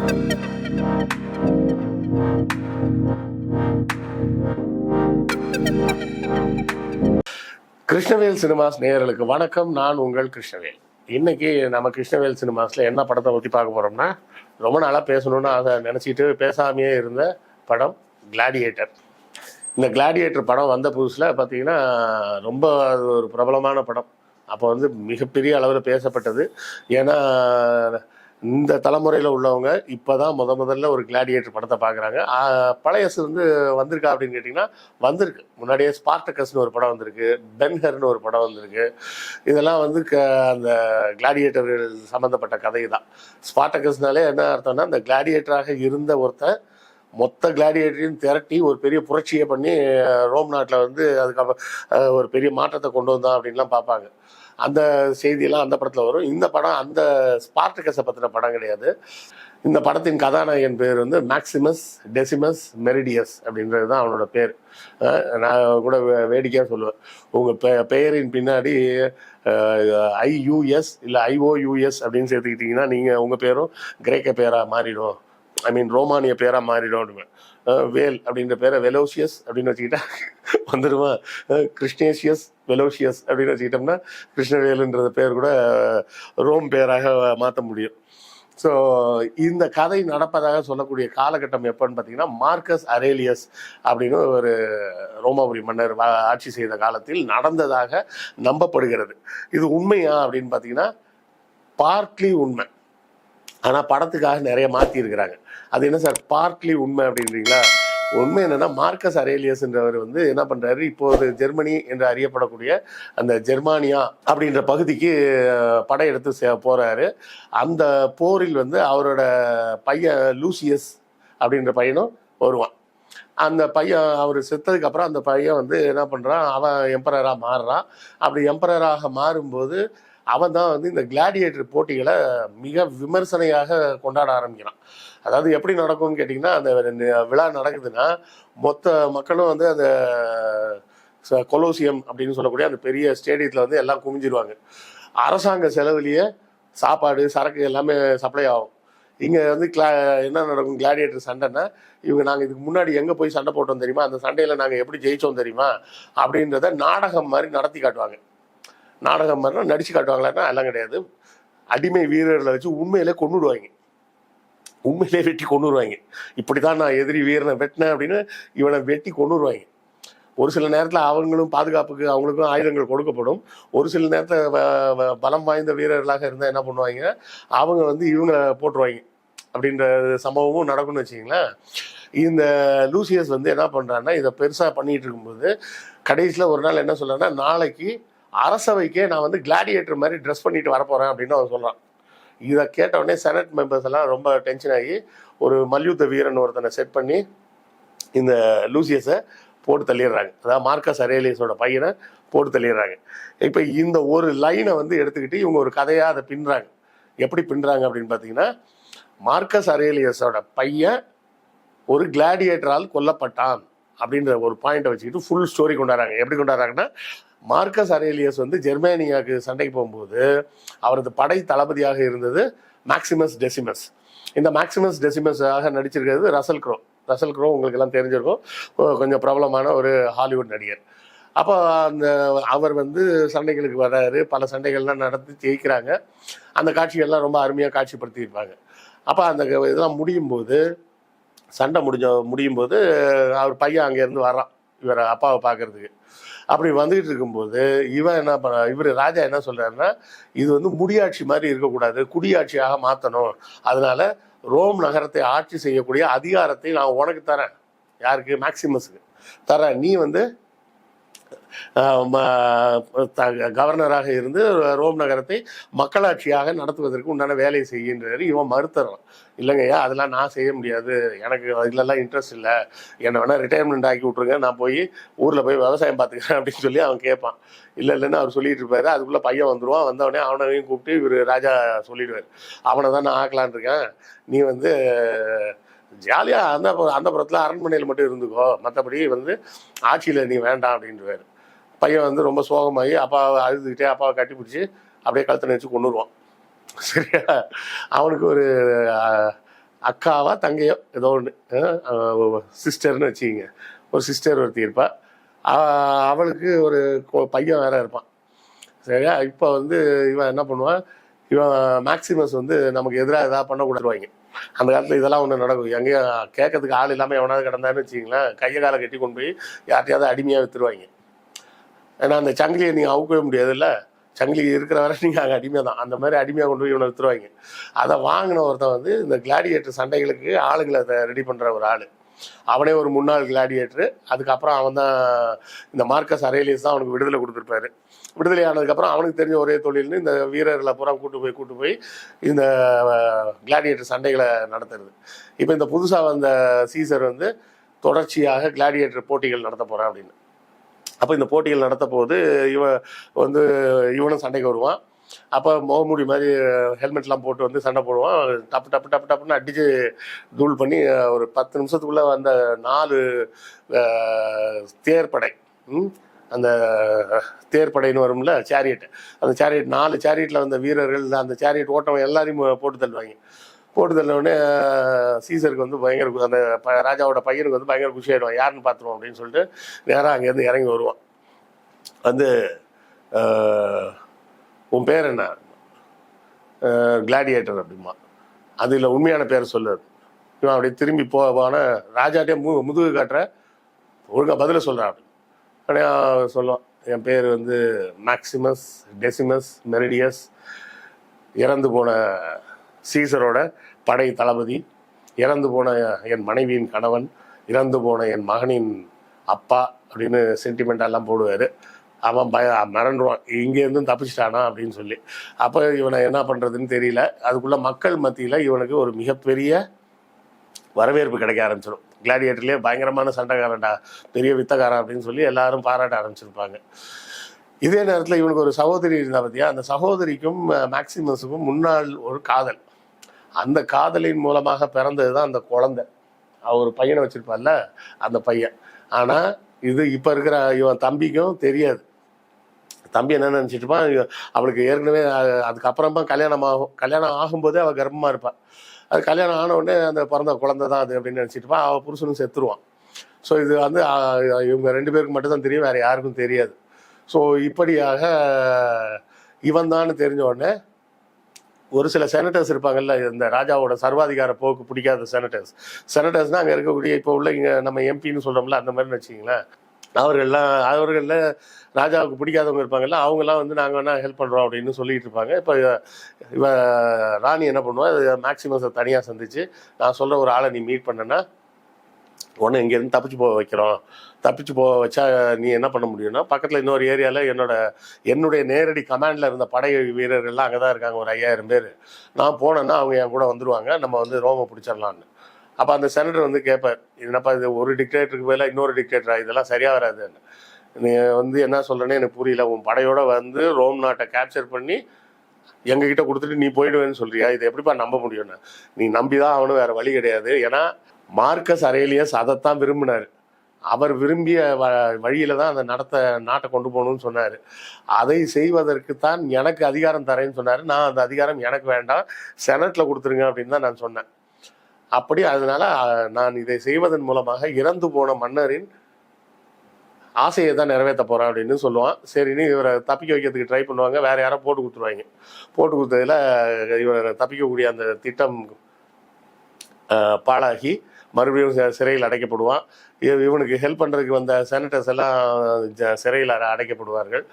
Krishnavel cinemas நேயர்களுக்கு வணக்கம். நான் உங்கள் கிருஷ்ணவேல். இன்னைக்கு நம்ம கிருஷ்ணவேல் சினிமாஸ்ல என்ன படத்தை பற்றி பார்க்க போறோம்னா ரொம்ப நாளாக பேசணும்னு அதை நினச்சிட்டு பேசாமையே இருந்த படம் கிளாடியேட்டர் இந்த கிளாடியேட்டர் படம் வந்த புதுசில் பார்த்தீங்கன்னா ரொம்ப அது ஒரு பிரபலமான படம். அப்போ வந்து மிகப்பெரிய அளவில் பேசப்பட்டது. ஏன்னா இந்த தலைமுறையில் உள்ளவங்க இப்போ தான் முத முதல்ல ஒரு கிளாடியேட்டர் படத்தை பார்க்குறாங்க பழையசு வந்து வந்திருக்கா அப்படின்னு கேட்டிங்கன்னா வந்திருக்கு. முன்னாடியே ஸ்பார்டக்கஸ்னு ஒரு படம் வந்திருக்கு பென்ஹர்னு ஒரு படம் வந்திருக்கு. இதெல்லாம் வந்து க அந்த கிளாடியேட்டர்கள் சம்மந்தப்பட்ட கதை தான் ஸ்பார்டக்கஸ்னாலே என்ன அர்த்தம்னா அந்த கிளாடியேட்டராக இருந்த ஒருத்தன் மொத்த கிளாடியேட்டரையும் திரட்டி ஒரு பெரிய புரட்சியை பண்ணி ரோம் நாட்டில் வந்து அதுக்கப்புறம் ஒரு பெரிய மாற்றத்தை கொண்டு வந்தான் அப்படின்லாம் பார்ப்பாங்க. அந்த செய்தியெல்லாம் அந்த படத்தில் வரும். இந்த படம் அந்த ஸ்பார்டகஸை பற்றின படம் கிடையாது. இந்த படத்தின் கதாநாயகன் பேர் வந்து மேக்சிமஸ் டெசிமஸ் மெரிடியஸ் அப்படின்றது தான் அவனோட பேர். நான் கூட வே- வேடிக்கையாக சொல்லுவேன். உங்கள் பெ பெயரின் பின்னாடி ஐயூஎஸ் இல்லை ஐஓயூஎஸ் அப்படின்னு சேர்த்துக்கிட்டிங்கன்னா நீங்கள் உங்கள் பேரும் கிரேக்க பேராக மாறிடும். ஐ மீன் ரோமானிய பேராக மாறிடும் வேல் அப்படின்ற பேரை வெலோசியஸ் அப்படின்னு வச்சுக்கிட்டா வந்துடுமா கிருஷ்ணேசியஸ் வெலோசியஸ் அப்படின்னு வச்சுக்கிட்டோம்னா கிருஷ்ணவேலுன்றது பேர் கூட ரோம் பேராக மாற்ற முடியும். ஸோ இந்த கதை நடப்பதாக சொல்லக்கூடிய காலகட்டம் எப்போன்னு பார்த்தீங்கன்னா மார்க்கஸ் அரேலியஸ் அப்படின்னு ஒரு ரோமாபுரி மன்னர் வா- ஆட்சி செய்த காலத்தில் நடந்ததாக நம்பப்படுகிறது. இது உண்மையா அப்படின்னு பார்த்தீங்கன்னா பார்ட்லி உண்மை. ஆனால் படத்துக்காக நிறைய மாற்றிருக்கிறாங்க அது என்ன சார் பார்ட்லி உண்மை அப்படின்றீங்களா? உண்மை என்னன்னா மார்க்கஸ் அரேலியஸ்ன்றவர் வந்து என்ன பண்றாரு இப்போது ஜெர்மனி என்று அறியப்படக்கூடிய அந்த ஜெர்மானியா அப்படின்ற பகுதிக்கு படம் படையெடுத்து சே- போறாரு. அந்த போரில் வந்து அவரோட பையன் லூசியஸ் அப்படின்ற பையனும் வருவான். அந்த பையன் அவர் செத்ததுக்கு அப்புறம் அந்த பையன் வந்து என்ன பண்ணுறான் அவன் எம்பரராக மாறுறான். அப்படி எம்பரராக மாறும்போது அவன் தான் வந்து இந்த கிளாடியேட்டர் போட்டிகளை மிக விமர்சனையாக கொண்டாட ஆரம்பிக்கிறான். அதாவது எப்படி நடக்கும்னு கேட்டிங்கன்னா அந்த விழா நடக்குதுன்னா மொத்த மக்களும் வந்து அந்த கொலோசியம் அப்படின்னு சொல்லக்கூடிய அந்த பெரிய ஸ்டேடியத்தில் வந்து எல்லாம் குமிஞ்சிருவாங்க அரசாங்க செலவுலேயே சாப்பாடு சரக்கு எல்லாமே சப்ளை ஆகும். இங்கே வந்து கிளா என்ன நடக்கும்? கிளாடியேட்டர் சண்டைன்னா இவங்க நாங்கள் இதுக்கு முன்னாடி எங்கே போய் சண்டை போட்டோம் தெரியுமா? அந்த சண்டையில் நாங்கள் எப்படி ஜெயிச்சோம் தெரியுமா? அப்படின்றத நாடகம் மாதிரி நடத்தி காட்டுவாங்க. நாடகம் மாதிரிலாம் நடிச்சு காட்டுவாங்களான்னா எல்லாம் கிடையாது. அடிமை வீரர்களை வச்சு உண்மையிலே கொண்டுடுவாங்க உண்மையிலே வெட்டி கொண்டுருவாங்க இப்படி தான் நான் எதிரி வீரனை வெட்டினேன் அப்படின்னு இவனை வெட்டி கொண்டுருவாங்க ஒரு சில நேரத்தில் அவங்களும் பாதுகாப்புக்கு அவங்களுக்கும் ஆயுதங்கள் கொடுக்கப்படும். ஒரு சில நேரத்தில் பலம் வாய்ந்த வீரர்களாக இருந்தால் என்ன பண்ணுவாங்க? அவங்க வந்து இவங்களை போட்டுருவாங்க. அப்படின்ற சம்பவமும் நடக்கும்னு வச்சிங்களேன் இந்த லூசியஸ் வந்து என்ன பண்ணுறான்னா இதை பெருசாக பண்ணிகிட்டு இருக்கும்போது கடைசியில் ஒரு நாள் என்ன சொல்றான்னா நாளைக்கு அரசவைக்கே நான் வந்து கிளாடியேட்டர் மாதிரி ட்ரெஸ் பண்ணிட்டு வரப்போகிறேன் அப்படின்னு அவன் சொல்கிறான் இதை கேட்ட உடனே செனட் மெம்பர்ஸ் எல்லாம் ரொம்ப டென்ஷன் ஆகி ஒரு மல்யுத்த வீரன் ஒருத்தனை செட் பண்ணி இந்த லூசியஸை போட்டு தள்ளிடுறாங்க. அதாவது மார்க்கஸ் அரேலியஸோட பையனை போட்டு தள்ளிடுறாங்க. இப்போ இந்த ஒரு லைனை வந்து எடுத்துக்கிட்டு இவங்க ஒரு கதையாக அதை பின்னுறாங்க. எப்படி பின்னுறாங்க அப்படின்னு பார்த்தீங்கன்னா மார்க்கஸ் அரேலியஸோட பையன் ஒரு கிளாடியேட்டரால் கொல்லப்பட்டான் அப்படின்ற ஒரு பாயிண்ட்டை வச்சுக்கிட்டு ஃபுல் ஸ்டோரி கொண்டாடுறாங்க. எப்படி கொண்டாடுறாங்கன்னா மார்க்கஸ் அரேலியஸ் வந்து ஜெர்மேனியாவுக்கு சண்டைக்கு போகும்போது அவரது படை தளபதியாக இருந்தது மேக்சிமஸ் டெசிமஸ். இந்த மேக்சிமஸ் டெசிமஸாக நடிச்சிருக்கிறது ரசல் க்ரோ. ரசல் க்ரோ உங்களுக்கு எல்லாம் தெரிஞ்சிருக்கும் கொஞ்சம் பிரபலமான ஒரு ஹாலிவுட் நடிகர். அப்போ அந்த அவர் வந்து சண்டைகளுக்கு வர்றாரு பல சண்டைகள்லாம் நடத்தி ஜெயிக்கிறாங்க. அந்த காட்சிகள்லாம் ரொம்ப அருமையாக காட்சிப்படுத்தியிருப்பாங்க. அப்போ அந்த இதெல்லாம் முடியும் போது சண்டை முடிஞ்ச முடியும் போது அவர் பையன் அங்கேருந்து வர்றான். இவர் அப்பாவை பார்க்கறதுக்கு. அப்படி வந்துகிட்டு இருக்கும்போது இவன் என்ன பண்ண இவர் ராஜா என்ன சொல்றாருன்னா இது வந்து முடியாட்சி மாதிரி இருக்கக்கூடாது குடியாட்சியாக மாற்றணும் அதனால ரோம் நகரத்தை ஆட்சி செய்யக்கூடிய அதிகாரத்தை நான் உனக்கு தரேன். யாருக்கு? மேக்சிமஸுக்கு. தரேன். நீ வந்து கவர்னராக இருந்து ரோம் நகரத்தை மக்களாட்சியாக நடத்துவதற்கு உண்டான வேலையை செய்கின்றார் இவன் மறுத்துறான் இல்லைங்கய்யா அதெல்லாம் நான் செய்ய முடியாது. எனக்கு அதிலெல்லாம் இன்ட்ரெஸ்ட் இல்லை. என்னை வேணால் ரிட்டையர்மெண்ட் ஆக்கி விட்ருங்க நான் போய் ஊரில் போய் விவசாயம் பார்த்துக்கிறேன் அப்படின்னு சொல்லி அவன் கேட்பான். இல்லை இல்லைன்னு அவர் சொல்லிட்டு இருப்பாரு. அதுக்குள்ளே பையன் வந்துடுவான் வந்தவொடனே அவனையும் கூப்பிட்டு இவர் ராஜா சொல்லிடுவார். அவனை தான் நான் ஆக்கலான் இருக்கேன். நீ வந்து ஜாலியாக அந்த அந்த புறத்தில் அரண்மனையில் மட்டும் இருந்துக்கோ. மற்றபடி வந்து ஆட்சியில் நீ வேண்டாம் அப்படின்றவாரு பையன் வந்து ரொம்ப சோகமாகி அப்பாவை அழுதுகிட்டே அப்பாவை கட்டி பிடிச்சி அப்படியே கழுத்தை நினச்சி கொண்டுருவான் சரியா? அவனுக்கு ஒரு அக்காவா தங்கையோ ஏதோ ஒன்று சிஸ்டர்னு வச்சுக்கிங்க. ஒரு சிஸ்டர் ஒருத்தி இருப்பா. அவளுக்கு ஒரு பையன் வேற இருப்பான். சரியா? இப்போ வந்து இவன் என்ன பண்ணுவான்? இவன் மேக்சிமஸ் வந்து நமக்கு எதிராக எதாவது பண்ணக்கூடாதுவாங்க அந்த காலத்தில் இதெல்லாம் ஒன்று நடக்கும். எங்கேயும் கேட்கறதுக்கு ஆள் இல்லாமல் எவனாவது கிடந்தான்னு வச்சிங்களேன் கையை காலை கட்டி கொண்டு போய் யார்ட்டையாவது அடிமையாக வித்துருவாங்க. ஏன்னா அந்த சங்கிலியை நீங்கள் அவுக்கவே முடியாதுல்ல? சங்கிலி இருக்கிற வரை நீங்கள் அங்கே அடிமை தான். அந்த மாதிரி அடிமையாக கொண்டு போய் இவனை எடுத்துருவாங்க அதை வாங்கின ஒருத்தன் வந்து இந்த கிளாடியேட்டர் சண்டைகளுக்கு ஆளுங்களை அதை ரெடி பண்ணுற ஒரு ஆள். அவனே ஒரு முன்னாள் கிளாடியேட்டரு அதுக்கப்புறம் அவன் தான் இந்த மார்க்கஸ் அரேலியஸ் தான் அவனுக்கு விடுதலை கொடுத்துருப்பாரு. விடுதலை ஆனதுக்கப்புறம் அவனுக்கு தெரிஞ்ச ஒரே தொழில்னு இந்த வீரர்களை பூரா கூட்டு போய் கூட்டு போய் இந்த கிளாடியேட்டர் சண்டைகளை நடத்துறது. இப்போ இந்த புதுசாக வந்த சீசர் வந்து தொடர்ச்சியாக கிளாடியேட்டர் போட்டிகள் நடத்த போகிறான் அப்படின்னு. அப்போ இந்த போட்டிகள் நடத்த போது இவன் வந்து இவனும் சண்டைக்கு வருவான். அப்போ முகமூடி மாதிரி ஹெல்மெட்லாம் போட்டு வந்து சண்டை போடுவான். டப்பு டப்பு டப்பு டப்புன்னு அடித்து தூள் பண்ணி ஒரு பத்து நிமிஷத்துக்குள்ளே வந்த நாலு தேர்ப்படை அந்த தேர்ப்படைன்னு வரும்ல சேரியட் அந்த சேரியட் நாலு சேரியட்டில் வந்த வீரர்கள் அந்த சேரியட் ஓட்டம் எல்லாரையும் போட்டு தள்ளுவாங்க. போட்டு தள்ள உடனே சீசருக்கு வந்து பயங்கர அந்த ப- ராஜாவோட பையனுக்கு வந்து பயங்கர குஷி ஆயிடுவான். யாருன்னு பார்த்துருவோம் அப்படின்னு சொல்லிட்டு நேராக அங்கேருந்து இறங்கி வருவான். வந்து உன் பேர் என்ன? கிளாடியேட்டர் அப்படிமா அதில் உண்மையான பேர் சொல்லு. இவன் அப்படியே திரும்பி போவான ராஜாட்டே மு முதுகு காட்டுற ஒழுங்கா பதில சொல்கிறான் அப்படின்னு அப்படியே சொல்லுவான் என் பேர் வந்து மேக்சிமஸ் டெசிமஸ் மெரிடியஸ் இறந்து போன சீசரோட படை தளபதி இறந்து போன என் மனைவியின் கணவன் இறந்து போன என் மகனின் அப்பா அப்படின்னு சென்டிமெண்டெல்லாம் போடுவார். அவன் பய மிரண்டுவான். இங்கேருந்து தப்பிச்சிட்டானா அப்படின்னு சொல்லி. அப்போ இவனை என்ன பண்ணுறதுன்னு தெரியல. அதுக்குள்ளே மக்கள் மத்தியில் இவனுக்கு ஒரு மிகப்பெரிய வரவேற்பு கிடைக்க ஆரம்பிச்சிடும் கிளாடியேட்டர்லேயே பயங்கரமான சண்டைக்காரன்டா பெரிய வித்தகாரன் அப்படின்னு சொல்லி எல்லாரும் பாராட்ட ஆரம்பிச்சிருப்பாங்க. இதே நேரத்தில் இவனுக்கு ஒரு சகோதரி இருந்தா பார்த்தியா அந்த சகோதரிக்கும் மேக்சிமஸுக்கும் முன்னாள் ஒரு காதல். அந்த காதலின் மூலமாக பிறந்தது தான் அந்த குழந்தை. அவர் பையனை வச்சிருப்பார்ல அந்த பையன். ஆனால் இது இப்போ இருக்கிற இவன் தம்பிக்கும் தெரியாது. தம்பி என்ன நினச்சிட்டுப்பான் அவளுக்கு ஏற்கனவே அதுக்கப்புறமா கல்யாணம் ஆகும். கல்யாணம் ஆகும்போதே அவள் கர்ப்பமாக இருப்பாள் அது கல்யாணம் ஆன உடனே அந்த பிறந்த குழந்தை தான் அது அப்படின்னு நினச்சிட்டுப்பான் அவள் புருஷனும் செத்துருவான். ஸோ இது வந்து இவங்க ரெண்டு பேருக்கு மட்டும்தான் தெரியும் வேறு யாருக்கும் தெரியாது. ஸோ இப்படியாக இவன் தான் தெரிஞ்ச உடனே ஒரு சில செனட்டர்ஸ் இருப்பாங்கல்ல இந்த ராஜாவோட சர்வாதிகார போக்கு பிடிக்காத செனட்டர்ஸ் செனட்டர்ஸ்னால் அங்கே இருக்கக்கூடிய இப்போ உள்ள இங்கே நம்ம எம்பின்னு சொல்கிறோம்ல அந்த மாதிரி வச்சிங்களேன் அவர்கள்லாம் அவர்களில் ராஜாவுக்கு பிடிக்காதவங்க இருப்பாங்கல்ல அவங்கெல்லாம் வந்து நாங்கள் வேணால் ஹெல்ப் பண்ணுறோம் அப்படின்னு சொல்லிட்டு இருப்பாங்க. இப்போ இவ ராணி என்ன பண்ணுவா? மேக்ஸிமஸை தனியாக சந்திச்சு நான் சொல்கிற ஒரு ஆளை நீ மீட் பண்ணனா உன்னை இங்கேருந்து தப்பிச்சு போக வைக்கிறோம். தப்பிச்சு போக வச்சா நீ என்ன பண்ண முடியும்னா பக்கத்தில் இன்னொரு ஏரியாவில் என்னோட என்னுடைய நேரடி கமாண்டில் இருந்த படை வீரர்கள்லாம் அங்கே தான் இருக்காங்க ஒரு ஐயாயிரம் பேர். நான் போனேன்னா அவங்க என் கூட வந்துடுவாங்க நம்ம வந்து ரோமை பிடிச்சிடலான்னு அப்போ அந்த செனட்டர் வந்து கேட்பார் என்னப்பா இது ஒரு டிக்டேட்டருக்கு பதிலாக இன்னொரு டிக்டேட்டரா இதெல்லாம் சரியாக வராதுன்னு. நீ வந்து என்ன சொல்கிறேன்னு எனக்கு புரியல உன் படையோட வந்து ரோம் நாட்டை கேப்சர் பண்ணி எங்ககிட்ட கொடுத்துட்டு நீ போயிடுவேன்னு சொல்றியா? இது எப்படிப்பா நம்ப முடியும்னு. நீ நம்பி தான் அவனும் வேற வழி கிடையாது. ஏன்னா மார்க்கஸ் அரேலியஸ் அதைத்தான் விரும்பினார். அவர் விரும்பிய வ வழியில தான் அந்த நடத்த நாட்டை கொண்டு போகணும்னு சொன்னார். அதை செய்வதற்கு தான் எனக்கு அதிகாரம் தரேன்னு சொன்னார். நான் அந்த அதிகாரம் எனக்கு வேண்டாம் செனட்டில் கொடுத்துருங்க அப்படின்னு தான் நான் சொன்னேன். அப்படி அதனால நான் இதை செய்வதன் மூலமாக இறந்து போன மன்னரின் ஆசையை தான் நிறைவேற்ற போகிறேன் அப்படின்னு சொல்லுவான். சரின்னு இவரை தப்பிக்க வைக்கிறதுக்கு ட்ரை பண்ணுவாங்க. வேற யாரோ போட்டு கொடுத்துருவாங்க. போட்டு கொடுத்ததில் இவரை தப்பிக்கக்கூடிய அந்த திட்டம் பாழாகி மறுபடியும் சிறையில் அடைக்கப்படுவான். இவ- இவனுக்கு ஹெல்ப் பண்ணுறதுக்கு வந்த செனட்டர்ஸ் எல்லாம் ஜ- சிறையில் அடைக்கப்படுவார்கள்.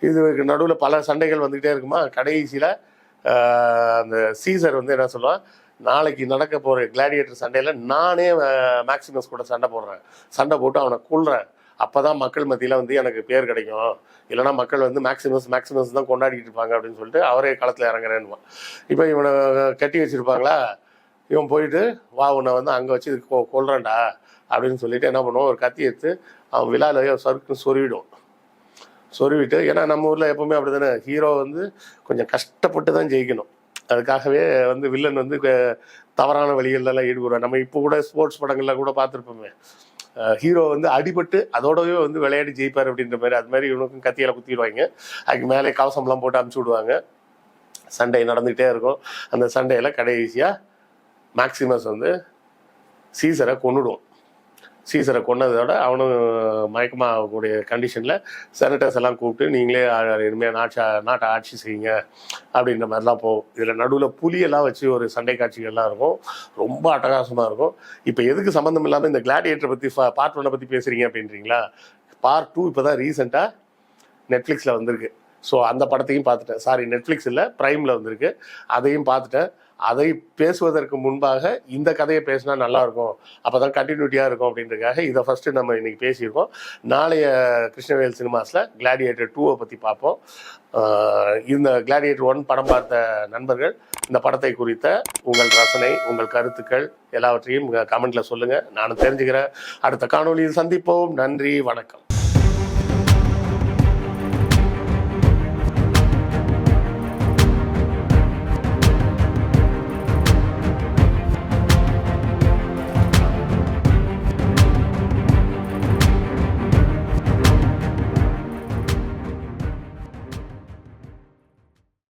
இதுக்கு நடுவில் பல சண்டைகள் வந்துக்கிட்டே இருக்குமா? கடைசியில் அந்த சீசர் வந்து என்ன சொல்லுவான்? நாளைக்கு நடக்க போகிற கிளாடியேட்டர் சண்டையில் நானே மேக்சிமஸ் கூட சண்டை போடுறேன். சண்டை போட்டு அவனை கொள்றேன் அப்போ தான் மக்கள் மத்தியில் வந்து எனக்கு பேர் கிடைக்கும். இல்லைனா மக்கள் வந்து மேக்சிமஸ் மேக்சிமஸ் தான் கொண்டாடிட்டு இருப்பாங்க அப்படின்னு சொல்லிட்டு அவரே களத்தில் இறங்குறேன்னுவான். இப்போ இவனை கட்டி வச்சிருப்பாங்களா? இவன் போயிட்டு வா உன்னை வந்து அங்கே வச்சு கொ கொள்றேன்டா அப்படின்னு சொல்லிட்டு என்ன பண்ணுவோம் ஒரு கத்தி எடுத்து அவன் விழால சறுக்கு சொருவிடும். சொருவிட்டு ஏன்னா நம்ம ஊரில் எப்பவுமே அப்படி தானே ஹீரோ வந்து கொஞ்சம் கஷ்டப்பட்டு தான் ஜெயிக்கணும். அதுக்காகவே வந்து வில்லன் வந்து தவறான வழிகள்லாம் ஈடுபடுவார் நம்ம இப்போ கூட ஸ்போர்ட்ஸ் படங்கள்லாம் கூட பார்த்துருப்போமே. ஹீரோ வந்து அடிபட்டு அதோடவே வந்து விளையாடி ஜெயிப்பார் அப்படின்ற மாதிரி அது மாதிரி இவனுக்கும் கத்தியால குத்திடுவாங்க. அதுக்கு மேலே கவசம்லாம் போட்டு அமுச்சு விடுவாங்க. சண்டை நடந்துகிட்டே இருக்கும். அந்த சண்டையில் கடைசியாக மேக்சிமஸ் வந்து சீசரை கொன்னுடுவோம் சீசரை கொன்னதோட அவனும் மயக்கமாகக்கூடிய கண்டிஷனில் செனட்டர்ஸ் எல்லாம் கூப்பிட்டு நீங்களே இனிமேல் நாட்டை நாட்டை ஆட்சி செய்யுங்க அப்படின்ற மாதிரிலாம் போகும். இதில் நடுவில் புலியெல்லாம் வச்சு ஒரு சண்டை காட்சிகள்லாம் இருக்கும். ரொம்ப அட்டகாசமாக இருக்கும். இப்போ எதுக்கு சம்மந்தம் இல்லாமல் இந்த கிளாடியேட்டரை பற்றி பார்ட் ஒன்னை பற்றி பேசுகிறீங்க அப்படின்றீங்களா? பார்ட் டூ இப்போ தான் ரீசெண்டாக நெட்ஃப்ளிக்ஸில் வந்திருக்கு. ஸோ அந்த படத்தையும் பார்த்துட்டேன். சாரி நெட்ஃப்ளிக்ஸ் இல்லை ப்ரைமில் வந்திருக்கு. அதையும் பார்த்துட்டேன். அதை பேசுவதற்கு முன்பாக இந்த கதையை பேசினா நல்லா இருக்கும் அப்போ தான் கண்டினியூட்டியாக இருக்கும் அப்படின்றதுக்காக இதை ஃபஸ்ட்டு நம்ம இன்னைக்கு பேசியிருக்கோம். நாளைய கிருஷ்ணவேல் சினிமாஸில் கிளாடியேட்டர் டூவை பற்றி பார்ப்போம். இந்த கிளாடியேட்டர் ஒன் படம் பார்த்த நண்பர்கள் இந்த படத்தை குறித்த உங்கள் ரசனை உங்கள் கருத்துக்கள் எல்லாவற்றையும் கமெண்ட்டில் சொல்லுங்கள் நானும் தெரிஞ்சுக்கிறேன். அடுத்த காணொலியில் சந்திப்போம். நன்றி வணக்கம்.